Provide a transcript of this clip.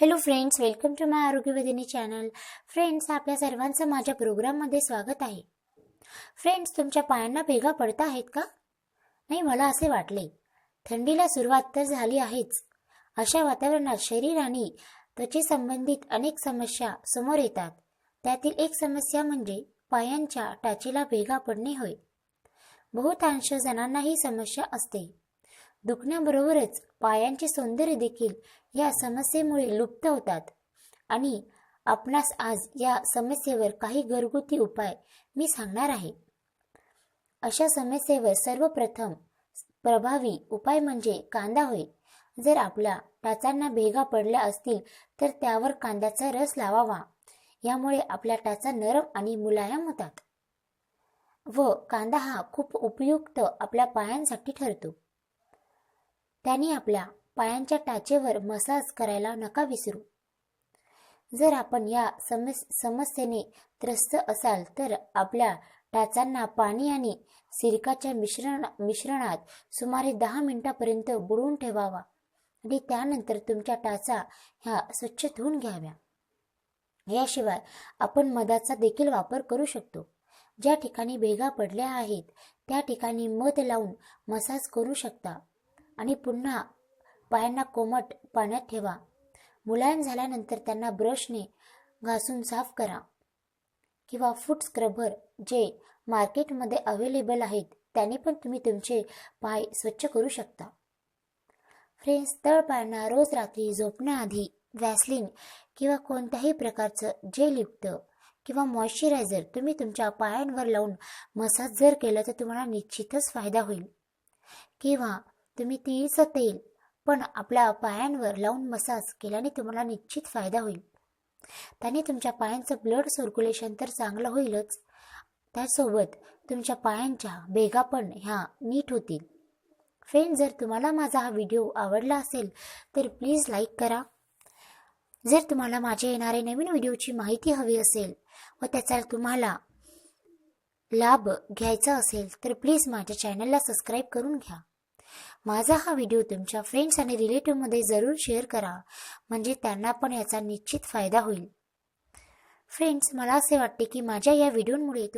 Hello friends welcome to my Arogyavedini channel friends आपल्या सर्वांचं माझ्या प्रोग्राममध्ये स्वागत आहे. फ्रेंड्स तुमच्या पायांना भेगा पडत आहेत का? नाही मला असे वाटले. थंडीला सुरुवात तर झाली आहेच. अशा वातावरणात शरीर आणि त्वचेसंबंधित अनेक समस्या समोर येतात. त्यातील एक समस्या म्हणजे पायांच्या टाचेला भेगा पडणे होय. बहुतांश जणांना ही समस्या असते. दुखण्याबरोबरच पायांचे सौंदर्य देखील या समस्येमुळे लुप्त होतात. आणि आपणास आज या समस्येवर काही घरगुती उपाय मी सांगणार आहे. अशा समस्येवर सर्वप्रथम प्रभावी उपाय म्हणजे कांदा होय. जर आपल्या टाचांना भेगा पडल्या असतील तर त्यावर कांद्याचा रस लावावा. यामुळे आपल्या टाचा नरम आणि मुलायम होतात. व कांदा हा खूप उपयुक्त आपल्या पायांसाठी ठरतो. त्याने आपल्या पायांच्या टाचेवर मसाज करायला नका विसरू. जर आपण या समस समस्येने त्रस्त असाल तर आपल्या टाचांना पाणी आणि सिरकाच्या मिश्रण मिश्रणात सुमारे दहा मिनिटापर्यंत बुडवून ठेवावा आणि त्यानंतर तुमच्या टाचा ह्या स्वच्छ धुवून घ्याव्या. याशिवाय आपण मधाचा देखील वापर करू शकतो. ज्या ठिकाणी भेगा पडल्या आहेत त्या ठिकाणी मध लावून मसाज करू शकता. आणि पुन्हा पायांना कोमट पाण्यात ठेवा. मुलायम झाल्यानंतर त्यांना ब्रशने घासून साफ करा किंवा फूट स्क्रबर जे मार्केटमध्ये अवेलेबल आहेत त्याने पण तुम्ही तुमचे पाय स्वच्छ करू शकता. फ्रेंड्स तळपायांना रोज रात्री झोपण्याआधी व्हॅसलिन किंवा कोणत्याही प्रकारचं जेलयुक्त किंवा मॉइश्चरायझर तुम्ही तुमच्या पायांवर लावून मसाज जर केलं तर तुम्हाला निश्चितच फायदा होईल. किंवा तुम्ही तिळीचं तेल पण आपल्या पायांवर लावून मसाज केल्याने तुम्हाला निश्चित फायदा होईल. त्याने तुमच्या पायांचं ब्लड सर्क्युलेशन तर चांगलं होईलच. त्यासोबत तुमच्या पायांच्या भेगा पण ह्या नीट होतील. फ्रेंड जर तुम्हाला माझा हा व्हिडिओ आवडला असेल तर प्लीज लाईक करा. जर तुम्हाला माझे येणारे नवीन व्हिडिओची माहिती हवी असेल व त्याचा तुम्हाला लाभ घ्यायचा असेल तर प्लीज माझ्या चॅनलला सबस्क्राईब करून घ्या. माझा हा व्हिडिओ तुमच्या फ्रेंड्स आणि रिलेटिव्हमध्ये जरूर शेअर करा. म्हणजे त्यांना पण याचा निश्चित फायदा होईल. फ्रेंड्स मला असे वाटते की माझ्या या व्हिडिओमुळे तुम